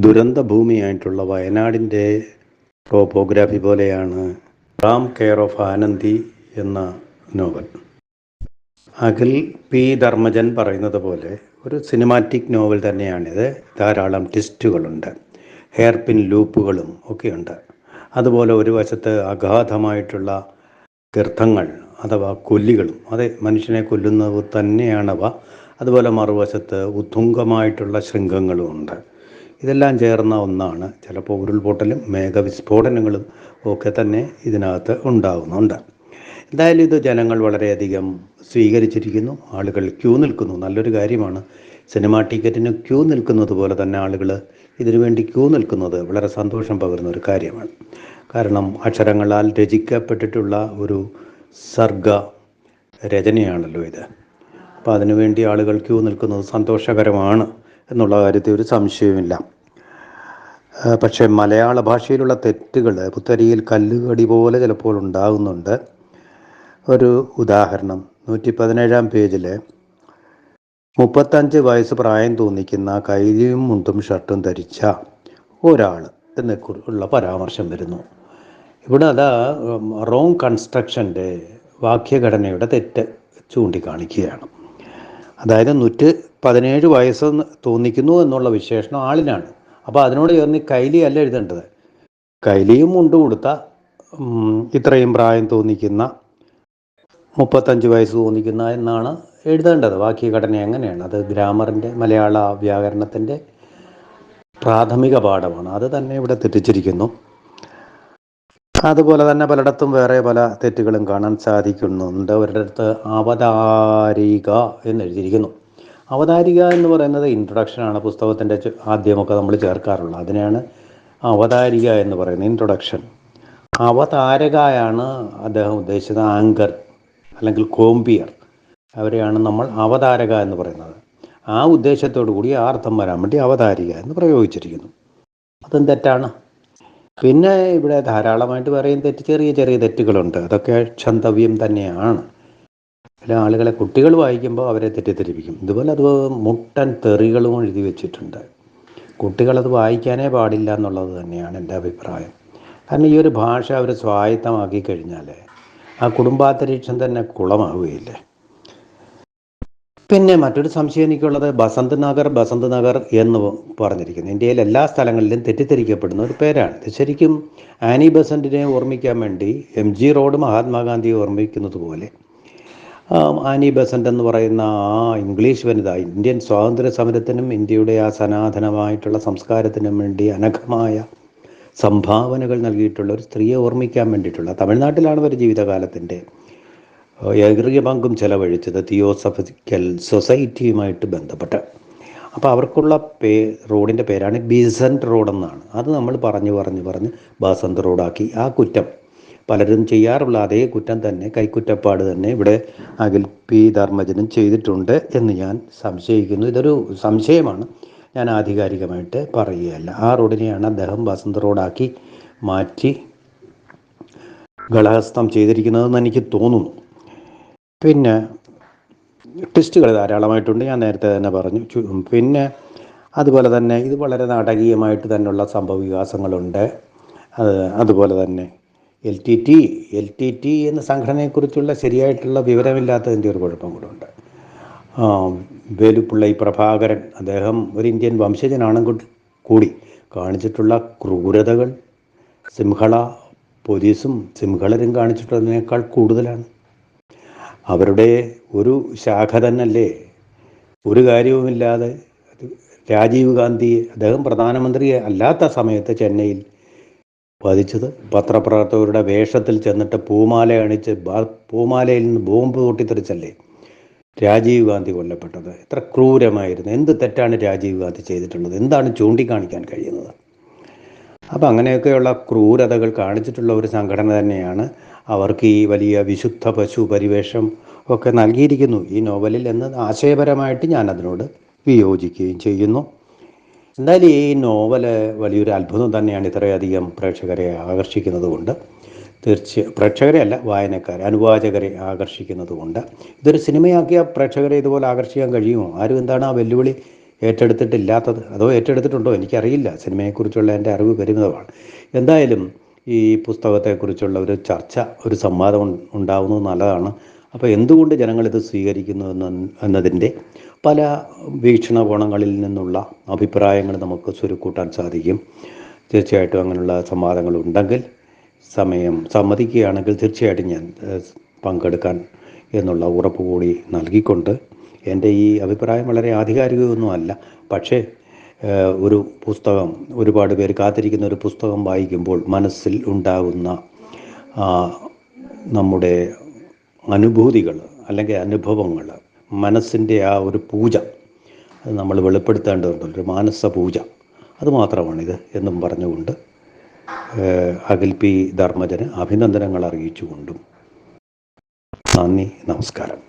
ദുരന്ത ഭൂമിയായിട്ടുള്ള വയനാടിന്റെ ടോപ്പോഗ്രാഫി പോലെയാണ് റാം കെയർ ഓഫ് ആനന്ദി എന്ന നോവൽ. അഖിൽ പി. ധർമ്മജൻ പറയുന്നത് പോലെ ഒരു സിനിമാറ്റിക് നോവൽ തന്നെയാണിത്. ധാരാളം ട്വിസ്റ്റുകളുണ്ട്. ഹെയർ പിൻ ലൂപ്പുകളും ഒക്കെയുണ്ട്. അതുപോലെ ഒരു വശത്ത് അഗാധമായിട്ടുള്ള ഗർത്ഥങ്ങൾ അഥവാ കൊല്ലികളും അതെ മനുഷ്യനെ കൊല്ലുന്നത് തന്നെയാണവ. അതുപോലെ മറുവശത്ത് ഉത്തുംഗമായിട്ടുള്ള ശൃംഗങ്ങളും ഉണ്ട് ഇതെല്ലാം ചേർന്ന ഒന്നാണ്. ചിലപ്പോൾ ഉരുൾപൊട്ടലും മേഘവിസ്ഫോടനങ്ങളും ഒക്കെ തന്നെ ഇതിനകത്ത് ഉണ്ടാകുന്നുണ്ട് എന്തായാലും ഇത് ജനങ്ങൾ വളരെയധികം സ്വീകരിച്ചിരിക്കുന്നു. ആളുകൾ ക്യൂ നിൽക്കുന്നു. നല്ലൊരു കാര്യമാണ്. സിനിമാ ടിക്കറ്റിന് ക്യൂ നിൽക്കുന്നത് പോലെ തന്നെ ആളുകൾ ഇതിനുവേണ്ടി ക്യൂ നിൽക്കുന്നത് വളരെ സന്തോഷം പകരുന്ന ഒരു കാര്യമാണ്. കാരണം അക്ഷരങ്ങളാൽ രചിക്കപ്പെട്ടിട്ടുള്ള ഒരു സർഗ രചനയാണല്ലോ ഇത്. അപ്പോൾ അതിനുവേണ്ടി ആളുകൾ ക്യൂ നിൽക്കുന്നത് സന്തോഷകരമാണ്. എന്നുള്ള കാര്യത്തിൽ ഒരു സംശയവുമില്ല. പക്ഷേ മലയാള ഭാഷയിലുള്ള തെറ്റുകൾ പുത്തരിയിൽ കല്ലുകടി പോലെ ചിലപ്പോൾ ഉണ്ടാകുന്നുണ്ട്. ഒരു ഉദാഹരണം നൂറ്റി പതിനേഴാം പേജിൽ മുപ്പത്തഞ്ച് വയസ്സ് പ്രായം തോന്നിക്കുന്ന കൈലിയും മുണ്ടും ഷർട്ടും ധരിച്ച ഒരാൾ എന്നെക്കുറിച്ചുള്ള പരാമർശം വരുന്നു. ഇവിടെ അത് റോങ് കൺസ്ട്രക്ഷന്റെ വാക്യഘടനയുടെ തെറ്റ് ചൂണ്ടിക്കാണിക്കുകയാണ്. അതായത് നൂറ്റി പതിനേഴ് വയസ്സ് തോന്നിക്കുന്നു എന്നുള്ള വിശേഷണം ആളിനാണ്. അപ്പോൾ അതിനോട് ചേർന്ന് കൈലി അല്ല എഴുതേണ്ടത്. കൈലിയും മുണ്ട് കൊടുത്ത ഇത്രയും പ്രായം തോന്നിക്കുന്ന മുപ്പത്തഞ്ച് വയസ്സ് തോന്നിക്കുന്ന എന്നാണ് എഴുതേണ്ടത്. വാക്യഘടന എങ്ങനെയാണ്? അത് ഗ്രാമറിന്റെ മലയാള വ്യാകരണത്തിന്റെ പ്രാഥമിക പാഠമാണ്. അത് തന്നെ ഇവിടെ തെറ്റിച്ചിരിക്കുന്നു. അതുപോലെ തന്നെ പലയിടത്തും വേറെ പല തെറ്റുകളും കാണാൻ സാധിക്കുന്നുണ്ട്. ഒരിടത്ത് അവതാരിക എന്ന് എഴുതിയിരിക്കുന്നു. അവതാരിക എന്ന് പറയുന്നത് ഇൻട്രൊഡക്ഷനാണ് പുസ്തകത്തിന്റെ ആദ്യമൊക്കെ നമ്മൾ ചേർക്കാറുള്ളത്. അതിനെയാണ് അവതാരിക എന്ന് പറയുന്നത് ഇൻട്രൊഡക്ഷൻ അവതാരകയാണ് അദ്ദേഹം ഉദ്ദേശിച്ചത് ആങ്കർ അല്ലെങ്കിൽ കോംപിയർ അവരെയാണ് നമ്മൾ അവതാരക എന്ന് പറയുന്നത്. ആ ഉദ്ദേശത്തോടു കൂടി ആ അർത്ഥം വരാൻ വേണ്ടി അവതാരിക എന്ന് പ്രയോഗിച്ചിരിക്കുന്നു. അതും തെറ്റാണ്. പിന്നെ ഇവിടെ ധാരാളമായിട്ട് പറയും തെറ്റ് ചെറിയ ചെറിയ തെറ്റുകളുണ്ട്. അതൊക്കെ ക്ഷന്തവ്യം തന്നെയാണ്. ചില ആളുകളെ കുട്ടികൾ വായിക്കുമ്പോൾ അവരെ തെറ്റിദ്ധരിപ്പിക്കും. ഇതുപോലെ അത് മുട്ടൻ തെറികളും എഴുതി വെച്ചിട്ടുണ്ട്. കുട്ടികളത് വായിക്കാനേ പാടില്ല എന്നുള്ളത് തന്നെയാണ് എന്റെ അഭിപ്രായം. കാരണം ഈ ഒരു ഭാഷ അവർ സ്വായത്തമാക്കി കഴിഞ്ഞാൽ ആ കുടുംബാന്തരീക്ഷം തന്നെ കുളമാവുകയില്ലേ? പിന്നെ മറ്റൊരു സംശയം എനിക്കുള്ളത് ബസന്ത് നഗർ ബസന്ത് നഗർ എന്ന് പറഞ്ഞിരിക്കുന്നു. ഇന്ത്യയിൽ എല്ലാ സ്ഥലങ്ങളിലും തെറ്റിദ്ധരിക്കപ്പെടുന്ന ഒരു പേരാണ്. ഇത് ശരിക്കും ആനി ബസന്റിനെ ഓർമ്മിക്കാൻ വേണ്ടി എം ജി റോഡ് മഹാത്മാഗാന്ധിയെ ഓർമ്മിക്കുന്നത് പോലെ ആനി ബസന്റ് എന്ന് പറയുന്ന ആ ഇംഗ്ലീഷ് വനിത ഇന്ത്യൻ സ്വാതന്ത്ര്യ സമരത്തിനും ഇന്ത്യയുടെ ആ സനാതനമായിട്ടുള്ള സംസ്കാരത്തിനും വേണ്ടി അനഘമായ സംഭാവനകൾ നൽകിയിട്ടുള്ള ഒരു സ്ത്രീയെ ഓർമ്മിക്കാൻ വേണ്ടിയിട്ടുള്ള തമിഴ്നാട്ടിലാണ് അവർ ജീവിതകാലത്തിന്റെ ഏറിയ പങ്കും ചെലവഴിച്ചത് തിയോസഫിക്കൽ സൊസൈറ്റിയുമായിട്ട് ബന്ധപ്പെട്ട്. അപ്പോൾ അവർക്കുള്ള പേ റോഡിന്റെ പേരാണ് ബീസന്റ് റോഡ് എന്നാണ് അത് നമ്മൾ പറഞ്ഞു പറഞ്ഞു പറഞ്ഞ് ബാസന്ത് റോഡാക്കി ആ കുറ്റം പലരും ചെയ്യാറുള്ള അതേ കുറ്റം തന്നെ കൈക്കുറ്റപ്പാട് തന്നെ ഇവിടെ അഖിൽ പി ധർമ്മജനും ചെയ്തിട്ടുണ്ട് എന്ന് ഞാൻ സംശയിക്കുന്നു. ഇതൊരു സംശയമാണ്. ഞാൻ ആധികാരികമായിട്ട് പറയുകയല്ല. ആ റോഡിനെയാണ് അദ്ദേഹം വസന്ത റോഡാക്കി മാറ്റി ഗളഹസ്തം ചെയ്തിരിക്കുന്നതെന്ന് എനിക്ക് തോന്നുന്നു. പിന്നെ ട്വിസ്റ്റുകൾ ധാരാളമായിട്ടുണ്ട്. ഞാൻ നേരത്തെ തന്നെ പറഞ്ഞു. പിന്നെ അതുപോലെ തന്നെ ഇത് വളരെ നാടകീയമായിട്ട് തന്നെയുള്ള സംഭവ വികാസങ്ങളുണ്ട് അതുപോലെ തന്നെ L T T L T T എന്ന സംഘടനയെക്കുറിച്ചുള്ള ശരിയായിട്ടുള്ള വിവരമില്ലാത്തതിന്റെ ഒരു കുഴപ്പം കൂടെ വേലുപ്പിള്ളൈ പ്രഭാകരൻ അദ്ദേഹം ഒരു ഇന്ത്യൻ വംശജനാണെങ്കിൽ കൂടി കാണിച്ചിട്ടുള്ള ക്രൂരതകൾ സിംഹള പോലീസും സിംഹളരും കാണിച്ചിട്ടുള്ളതിനേക്കാൾ കൂടുതലാണ്. അവരുടെ ഒരു ശാഖ തന്നല്ലേ. ഒരു കാര്യവുമില്ലാതെ രാജീവ് ഗാന്ധി അദ്ദേഹം പ്രധാനമന്ത്രി അല്ലാത്ത സമയത്ത് ചെന്നൈയിൽ വധിച്ചത് പത്രപ്രവർത്തകരുടെ വേഷത്തിൽ ചെന്നിട്ട് പൂമാല അണിച്ച് പൂമാലയിൽ നിന്ന് ബോംബ് പൊട്ടിത്തെറിച്ചല്ലേ? രാജീവ് ഗാന്ധി കൊല്ലപ്പെട്ടത്. എത്ര ക്രൂരമായിരുന്നു. എന്ത് തെറ്റാണ് രാജീവ് ഗാന്ധി ചെയ്തിട്ടുള്ളത്? എന്താണ് ചൂണ്ടിക്കാണിക്കാൻ കഴിയുന്നത്? അപ്പം അങ്ങനെയൊക്കെയുള്ള ക്രൂരതകൾ കാണിച്ചിട്ടുള്ള ഒരു സംഘടന തന്നെയാണ് അവർക്ക് ഈ വലിയ വിശുദ്ധ പശു പരിവേഷം ഒക്കെ നൽകിയിരിക്കുന്നു. ഈ നോവലിൽ എന്ന് ആശയപരമായിട്ട് ഞാൻ അതിനോട് വിയോജിക്കുകയും ചെയ്യുന്നു. എന്തായാലും ഈ നോവൽ വലിയൊരു അത്ഭുതം തന്നെയാണ് ഇത്രയധികം പ്രേക്ഷകരെ ആകർഷിക്കുന്നതുകൊണ്ട്. തീർച്ച പ്രേക്ഷകരെ അല്ല വായനക്കാരെ അനുവാചകരെ ആകർഷിക്കുന്നതുകൊണ്ട്. ഇതൊരു സിനിമയാക്കിയ പ്രേക്ഷകരെ ഇതുപോലെ ആകർഷിക്കാൻ കഴിയുമോ? ആരും എന്താണ് ആ വെല്ലുവിളി ഏറ്റെടുത്തിട്ടില്ലാത്തത്? അതോ ഏറ്റെടുത്തിട്ടുണ്ടോ? എനിക്കറിയില്ല. സിനിമയെക്കുറിച്ചുള്ള എന്റെ അറിവ് പരിമിതമാണ്. എന്തായാലും ഈ പുസ്തകത്തെക്കുറിച്ചുള്ള ഒരു ചർച്ച ഒരു സംവാദം ഉണ്ടാവുന്നത് നല്ലതാണ്. അപ്പോൾ എന്തുകൊണ്ട് ജനങ്ങൾ ഇത് സ്വീകരിക്കുന്നു എന്ന എന്നതിന്റെ പല വീക്ഷണകോണങ്ങളിൽ നിന്നുള്ള അഭിപ്രായങ്ങൾ നമുക്ക് ചുരുക്കൂട്ടാൻ സാധിക്കും. തീർച്ചയായിട്ടും അങ്ങനെയുള്ള സംവാദങ്ങൾ ഉണ്ടെങ്കിൽ സമയം സമ്മതിക്കുകയാണെങ്കിൽ തീർച്ചയായിട്ടും ഞാൻ പങ്കെടുക്കാൻ എന്നുള്ള ഉറപ്പ് കൂടി നൽകിക്കൊണ്ട് എന്റെ ഈ അഭിപ്രായം വളരെ ആധികാരികമൊന്നുമല്ല പക്ഷേ ഒരു പുസ്തകം ഒരുപാട് പേര് കാത്തിരിക്കുന്ന ഒരു പുസ്തകം വായിക്കുമ്പോൾ മനസ്സിൽ ഉണ്ടാകുന്ന നമ്മുടെ അനുഭൂതികൾ അല്ലെങ്കിൽ അനുഭവങ്ങൾ മനസ്സിന്റെ ആ ഒരു പൂജ അത് നമ്മൾ വെളിപ്പെടുത്തേണ്ടതുണ്ട് ഒരു മാനസ പൂജ. അത് മാത്രമാണിത് എന്നും പറഞ്ഞുകൊണ്ട് അഖിൽ പി ധർമ്മജന് അഭിനന്ദനങ്ങൾ അറിയിച്ചുകൊണ്ടും നന്ദി നമസ്കാരം.